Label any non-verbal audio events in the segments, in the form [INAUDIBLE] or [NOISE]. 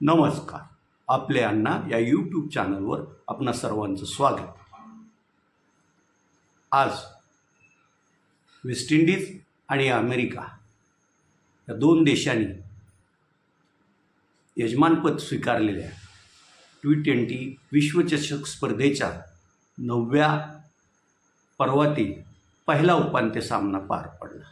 नमस्कार. आपले अण्णा या यूट्यूब चॅनलवर आपणा सर्वांचं स्वागत. आज वेस्ट इंडिज आणि अमेरिका या दोन देशांनी यजमानपद स्वीकारलेल्या टी ट्वेंटी विश्वचषक स्पर्धेच्या नवव्या पर्वातील पहिला उपांत्य सामना पार पडला.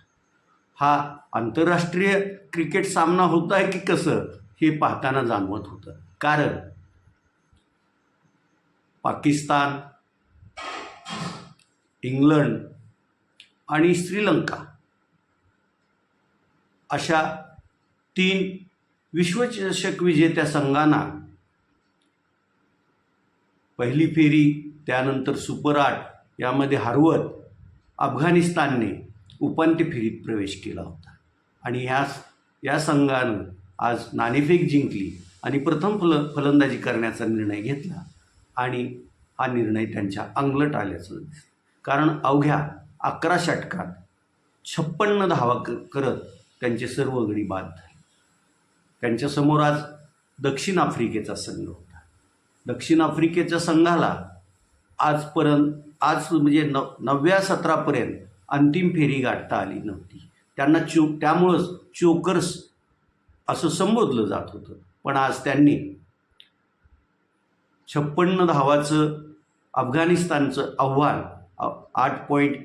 हा आंतरराष्ट्रीय क्रिकेट सामना होता आहे की कसं? हे पाहताना जाणवत होतं. कारण पाकिस्तान इंग्लंड आणि श्रीलंका अशा तीन विश्वचषक विजेत्या संघांना पहिली फेरी त्यानंतर सुपर आठ यामध्ये हरवत अफगाणिस्तानने उपांत्य फेरीत प्रवेश केला होता. आणि ह्या या संघानं आज नाणेफेक जिंकली आणि प्रथम फल फलंदाजी करण्याचा निर्णय घेतला आणि हा निर्णय त्यांच्या अंगलट आल्याचं कारण अवघ्या अकरा षटकात छप्पन्न धावा क करत त्यांचे सर्व गडी बाद झाले. त्यांच्यासमोर आज दक्षिण आफ्रिकेचा संघ होता. दक्षिण आफ्रिकेच्या संघाला आजपर्यंत आज म्हणजे न नवव्या सतरापर्यंत अंतिम फेरी गाठता आली नव्हती. त्यांना चो त्यामुळंच चोकर्स असं संबोधलं जात होतं. पण आज त्यांनी छप्पन्न धावाचं अफगाणिस्तानचं आव्हान आठ पॉईंट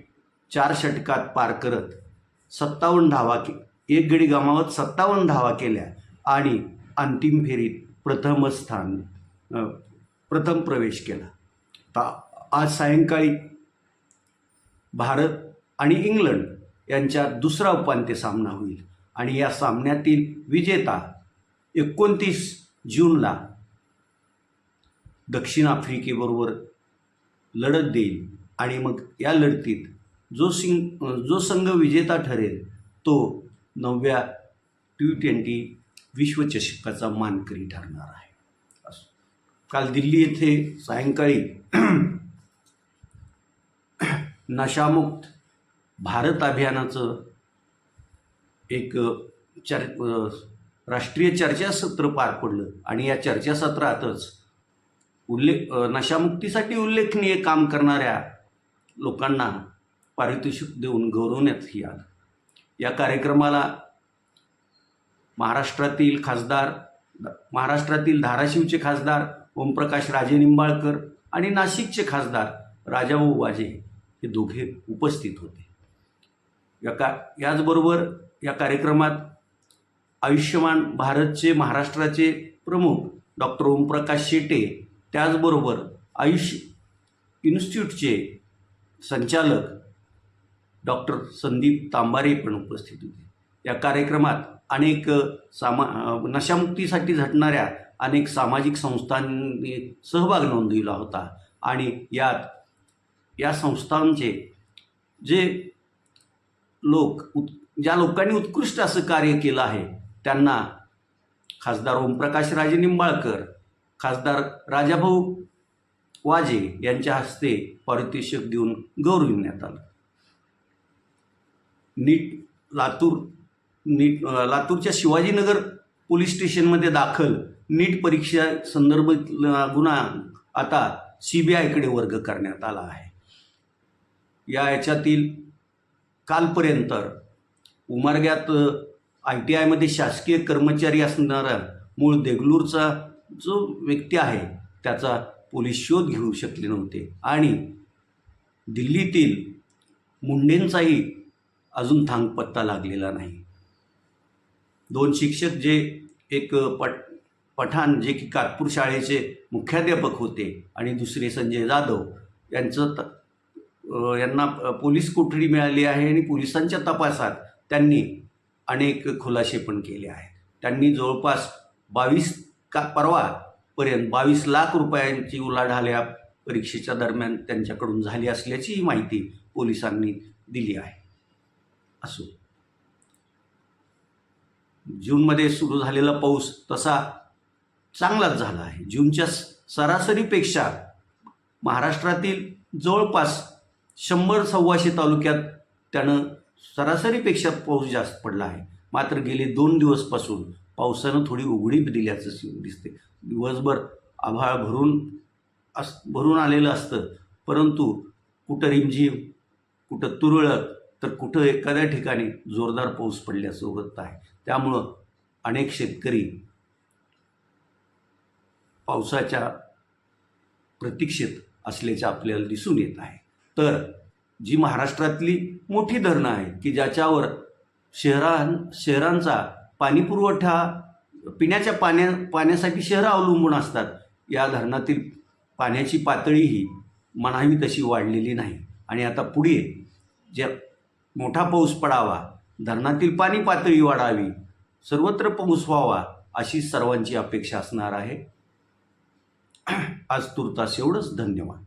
चार षटकात पार करत सत्तावन्न धावा के एक गडी गमावत सत्तावन्न धावा केल्या आणि अंतिम फेरीत प्रथम स्थान प्रथम प्रवेश केला. ता आज सायंकाळी भारत आणि इंग्लंड यांच्यात दुसरा उपांत्य सामना होईल. आणि या सामन्यातील विजेता एकोणतीस जूनला दक्षिण आफ्रिकेबरोबर लढत देईल आणि मग या लढतीत जो सिंग जो संघ विजेता ठरेल तो नवव्या टी ट्वेंटी विश्वचषकाचा मानकरी ठरणार आहे असं. काल दिल्ली येथे सायंकाळी [CLEARS THROAT] नशामुक्त भारत अभियानाचं एक चर राष्ट्रीय चर्चासत्र पार पडलं. आणि या चर्चासत्रातच उल्लेख नशामुक्तीसाठी उल्लेखनीय काम करणाऱ्या लोकांना पारितोषिक देऊन गौरवण्यातही आलं. या कार्यक्रमाला महाराष्ट्रातील खासदार महाराष्ट्रातील धाराशिवचे खासदार ओमप्रकाश राजे निंबाळकर आणि नाशिकचे खासदार राजाभाऊ वाजे हे दोघे उपस्थित होते. या का याचबरोबर या कार्यक्रमात आयुष्यमान भारतचे महाराष्ट्राचे प्रमुख डॉक्टर ओमप्रकाश शेटे त्याचबरोबर आयुष इन्स्टिट्यूटचे संचालक डॉक्टर संदीप तांबारे पण उपस्थित होते. या कार्यक्रमात अनेक सामा नशामुक्तीसाठी झटणाऱ्या अनेक सामाजिक संस्थांनी सहभाग नोंदविला होता आणि यात या संस्थांचे जे लोक उत् ज्या लोकांनी उत्कृष्ट असं कार्य केलं आहे त्यांना खासदार ओमप्रकाश राजे निंबाळकर खासदार राजाभाऊ वाजे यांच्या हस्ते पारितोषिक देऊन गौरविण्यात आलं. नीट लातूर नीट लातूरच्या शिवाजीनगर पोलीस स्टेशनमध्ये दाखल नीट परीक्षा संदर्भ गुन्हा आता सी बी आयकडे वर्ग करण्यात आला आहे. या याच्यातील कालपर्यंत उमरग्यात आय टी आयमध्ये शासकीय कर्मचारी असणारा मूळ देगलूरचा जो व्यक्ती आहे त्याचा पोलीस शोध घेऊ शकले नव्हते. आणि दिल्लीतील मुंडेंचाही अजून थांगपत्ता लागलेला नाही. दोन शिक्षक जे एक पट पठाण जे की कागपूर शाळेचे मुख्याध्यापक होते आणि दुसरे संजय जाधव यांचं त यांना पोलीस कोठडी मिळाली आहे आणि पोलिसांच्या तपासात त्यांनी अनेक खुलासे पण केले आहेत. त्यांनी जवळपास बावीस का परवापर्यंत बावीस लाख रुपयांची उलाढाल या परीक्षेच्या दरम्यान त्यांच्याकडून झाली असल्याचीही माहिती पोलिसांनी दिली आहे. असो. जूनमध्ये सुरू झालेला पाऊस तसा चांगलाच झाला आहे. जूनच्या सरासरीपेक्षा महाराष्ट्रातील जवळपास शंभर सव्वाशे तालुक्यात त्यानं सरासरीपेक्षा पाऊस जास्त पडला आहे. मात्र गेले दोन दिवसपासून पावसानं थोडी उघडीप दिल्याचं दिसते दिवसभर आभाळ भरून अस भरून आलेलं असतं. परंतु कुठं रिमझिम कुठं तुरळक तर कुठं एखाद्या ठिकाणी जोरदार पाऊस पडल्याचं वृत्त आहे. त्यामुळं अनेक शेतकरी पावसाच्या प्रतीक्षेत असल्याचे आपल्याला दिसून येत आहे. तर जी महाराष्ट्रातली मोठी धरणं आहेत की ज्याच्यावर शहरां शहरांचा पाणीपुरवठा पिण्याच्या पाण्या पाण्यासाठी शहरं अवलंबून असतात या धरणातील पाण्याची पातळीही म्हणावी तशी वाढलेली नाही. आणि आता पुढे जे मोठा पाऊस पडावा धरणातील पाणी पातळी वाढावी सर्वत्र पाऊस व्हावा अशी सर्वांची अपेक्षा असणार आहे. [CLEARS THROAT] आज तुर्तास एवढंच. धन्यवाद.